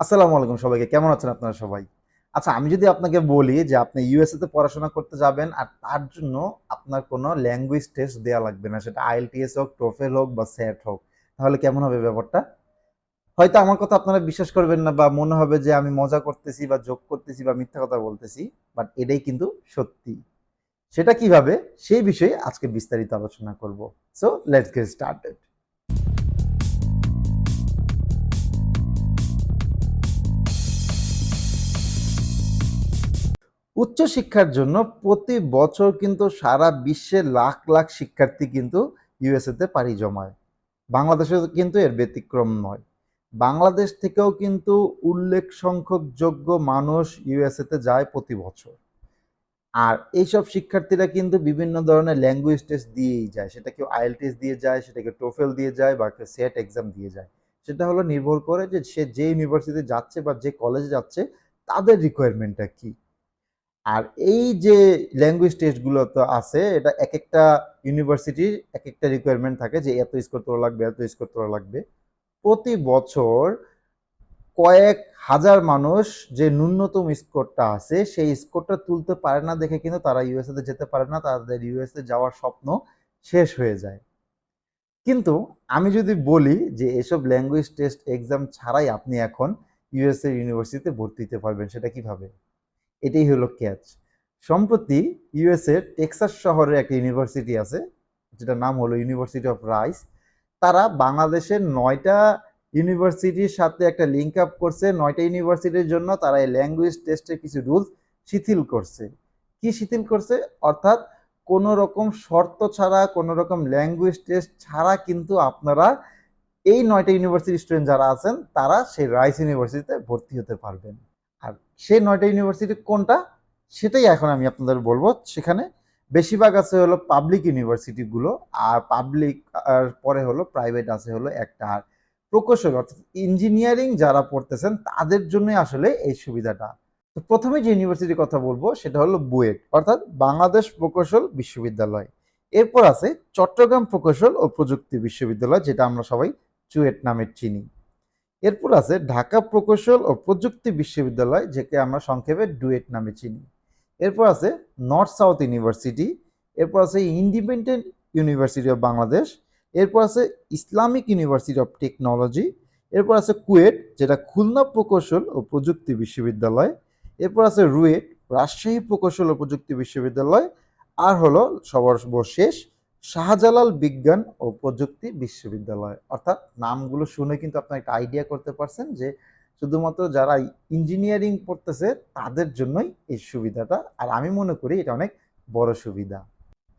আসসালামু আলাইকুম সবাইকে, কেমন আছেন আপনারা সবাই? আচ্ছা আমি যদি আপনাকে বলি যে আপনি ইউএসএ তে পড়াশোনা করতে যাবেন আর তার জন্য আপনার কোনো ল্যাঙ্গুয়েজ টেস্ট দেওয়া লাগবে না, সেটা আইএলটিএস হোক টোফেল হোক বা স্যাট হোক, তাহলে কেমন হবে ব্যাপারটা? হয়তো আমার কথা আপনারা বিশ্বাস করবেন না বা মনে হবে যে আমি মজা করতেছি বা যোগ করতেছি বা মিথ্যা কথা বলতেছি বাট এটাই কিন্তু সত্যি। সেটা কীভাবে? সেই বিষয়ে আজকে বিস্তারিত আলোচনা করব। সো লেটস গেট স্টার্টেড উচ্চশিক্ষার জন্য প্রতি বছর কিন্তু সারা বিশ্বে লাখ লাখ শিক্ষার্থী কিন্তু ইউএসএতে পাড়ি জমায়। বাংলাদেশে কিন্তু এর ব্যতিক্রম নয়। বাংলাদেশ থেকেও কিন্তু উল্লেখ সংখ্যক যোগ্য মানুষ ইউএসএ তে যায় প্রতি বছর। আর এইসব শিক্ষার্থীরা কিন্তু বিভিন্ন ধরনের ল্যাঙ্গুয়েজ টেস্ট দিয়েই যায়। সেটা কেউ আইএলটিএস দিয়ে যায়, সেটা কেউ টোফেল দিয়ে যায় বা কেউ সেট এক্সাম দিয়ে যায়। সেটা হলো নির্ভর করে যে সে যে ইউনিভার্সিটিতে যাচ্ছে বা যে কলেজে যাচ্ছে, তাদের রিকোয়ারমেন্টটা কী? আর এই যে ল্যাঙ্গুয়েজ টেস্টগুলো তো আছে, এটা এক একটা ইউনিভার্সিটির এক একটা রিকোয়ারমেন্ট থাকে যে এত স্কোর তোলা লাগবে, এত স্কোর তোলা লাগবে। প্রতি বছর কয়েক হাজার মানুষ যে ন্যূনতম স্কোরটা আছে, সেই স্কোরটা তুলতে পারে না দেখে কিন্তু তারা ইউএসএতে যেতে পারে না, তাদের ইউএসএ যাওয়ার স্বপ্ন শেষ হয়ে যায়। কিন্তু আমি যদি বলি যে এসব ল্যাঙ্গুয়েজ টেস্ট এক্সাম ছাড়াই আপনি এখন ইউএসএ ইউনিভার্সিটিতে ভর্তি হতে পারবেন, সেটা কীভাবে? এটাই হলো ক্যাচ সম্প্রতি ইউএসএ টেক্সাস শহরে একটা ইউনিভার্সিটি আছে, যেটার নাম হলো ইউনিভার্সিটি অফ রাইস তারা বাংলাদেশের নয়টা ইউনিভার্সিটির সাথে একটা লিঙ্ক আপ করছে। নয়টা ইউনিভার্সিটির জন্য তারা এই ল্যাঙ্গুয়েজ টেস্টের কিছু রুলস শিথিল করছে। কি শিথিল করছে? অর্থাৎ কোনো রকম শর্ত ছাড়া, কোনো রকম ল্যাঙ্গুয়েজ টেস্ট ছাড়া কিন্তু আপনারা এই নয়টা ইউনিভার্সিটি স্টুডেন্ট যারা আছেন, তারা সেই রাইস ইউনিভার্সিটিতে ভর্তি হতে পারবেন। আর সেই নয়টা ইউনিভার্সিটি কোনটা, সেটাই এখন আমি আপনাদের বলব। সেখানে বেশিরভাগ আছে হলো পাবলিক ইউনিভার্সিটিগুলো আর পাবলিক আর পরে হলো প্রাইভেট আছে হলো একটা। আর প্রকৌশল, অর্থাৎ ইঞ্জিনিয়ারিং যারা পড়তেছেন, তাদের জন্যই আসলে এই সুবিধাটা। তো প্রথমে যে ইউনিভার্সিটির কথা বলব, সেটা হলো বুয়েট, অর্থাৎ বাংলাদেশ প্রকৌশল বিশ্ববিদ্যালয়। এরপর আছে চট্টগ্রাম প্রকৌশল ও প্রযুক্তি বিশ্ববিদ্যালয়, যেটা আমরা সবাই চুয়েট নামে চিনি। এরপর আছে ঢাকা প্রকৌশল ও প্রযুক্তি বিশ্ববিদ্যালয়, যেকে আমরা সংক্ষেপে ডুয়েট নামে চিনি। এরপর আছে নর্থ সাউথ ইউনিভার্সিটি, এরপর আছে ইন্ডিপেন্ডেন্ট ইউনিভার্সিটি অফ বাংলাদেশ, এরপর আছে ইসলামিক ইউনিভার্সিটি অফ টেকনোলজি, এরপর আছে কুয়েট, যেটা খুলনা প্রকৌশল ও প্রযুক্তি বিশ্ববিদ্যালয়, এরপর আছে রুয়েট, রাজশাহী প্রকৌশল ও প্রযুক্তি বিশ্ববিদ্যালয়, আর হলো সর্বশেষ শাহজালাল বিজ্ঞান ও প্রযুক্তি বিশ্ববিদ্যালয়। অর্থাৎ নামগুলো শুনে কিন্তু আপনার একটা আইডিয়া করতে পারছেন যে শুধুমাত্র যারা ইঞ্জিনিয়ারিং পড়তেছে তাদের জন্যই এই সুবিধাটা। আর আমি মনে করি এটা অনেক বড় সুবিধা।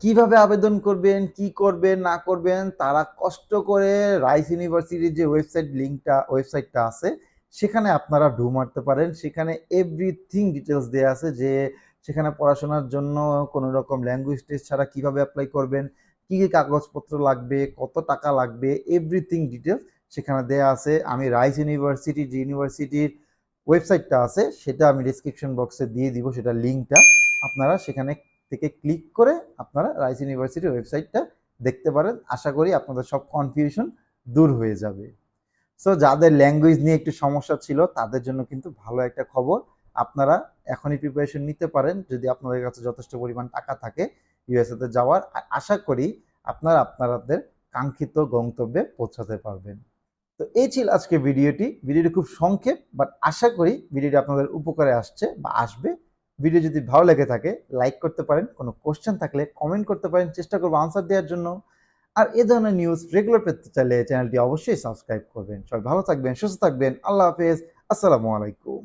কীভাবে আবেদন করবেন, কি করবেন, না করবেন, তারা কষ্ট করে রাইস ইউনিভার্সিটির যে ওয়েবসাইট লিঙ্কটা, ওয়েবসাইটটা আছে, সেখানে আপনারা ঢু মারতে পারেন। সেখানে এভরিথিং ডিটেলস দেওয়া আছে যে সেখানে পড়াশোনার জন্য কোনো রকম ল্যাঙ্গুয়েজ টেস্ট ছাড়া কীভাবে অ্যাপ্লাই করবেন কি কি কাগজপত্র লাগবে, কত টাকা লাগবে এভরিথিং ডিটেলস সেখানে দেয়া আছে। আমি রাইস ইউনিভার্সিটি যে ইউনিভার্সিটির ওয়েবসাইটটা আছে, সেটা আমি ডিসক্রিপশন বক্সে দিয়ে দিব, সেটা লিঙ্কটা আপনারা সেখানে থেকে ক্লিক করে আপনারা রাইস ইউনিভার্সিটির ওয়েবসাইটটা দেখতে পারেন। আশা করি আপনাদের সব কনফিউশন দূর হয়ে যাবে। সো যাদের ল্যাঙ্গুয়েজ নিয়ে একটু সমস্যা ছিল, তাদের জন্য কিন্তু ভালো একটা খবর। আপনারা এখনই প্রিপারেশন নিতে পারেন। যদি আপনাদের কাছে যথেষ্ট পরিমাণ টাকা থাকে ইউএসএতে যাওয়ার। আর আশা করি আপনারা আপনাদের কাঙ্ক্ষিত গন্তব্যে পৌঁছাতে পারবেন। তো এই ছিল আজকে ভিডিওটি। ভিডিওটি খুব সংক্ষেপ বাট আশা করি ভিডিওটি আপনাদের উপকারে আসছে বা আসবে। ভিডিও যদি ভালো লেগে থাকে লাইক করতে পারেন। কোনো কোশ্চেন থাকলে কমেন্ট করতে পারেন। চেষ্টা করব আনসার দেওয়ার জন্য। আর এ ধরনের নিউজ রেগুলার পেতে চাইলে চ্যানেলটি অবশ্যই সাবস্ক্রাইব করবেন। সবাই ভালো থাকবেন, সুস্থ থাকবেন। আল্লাহ হাফেজ। আসসালামু আলাইকুম।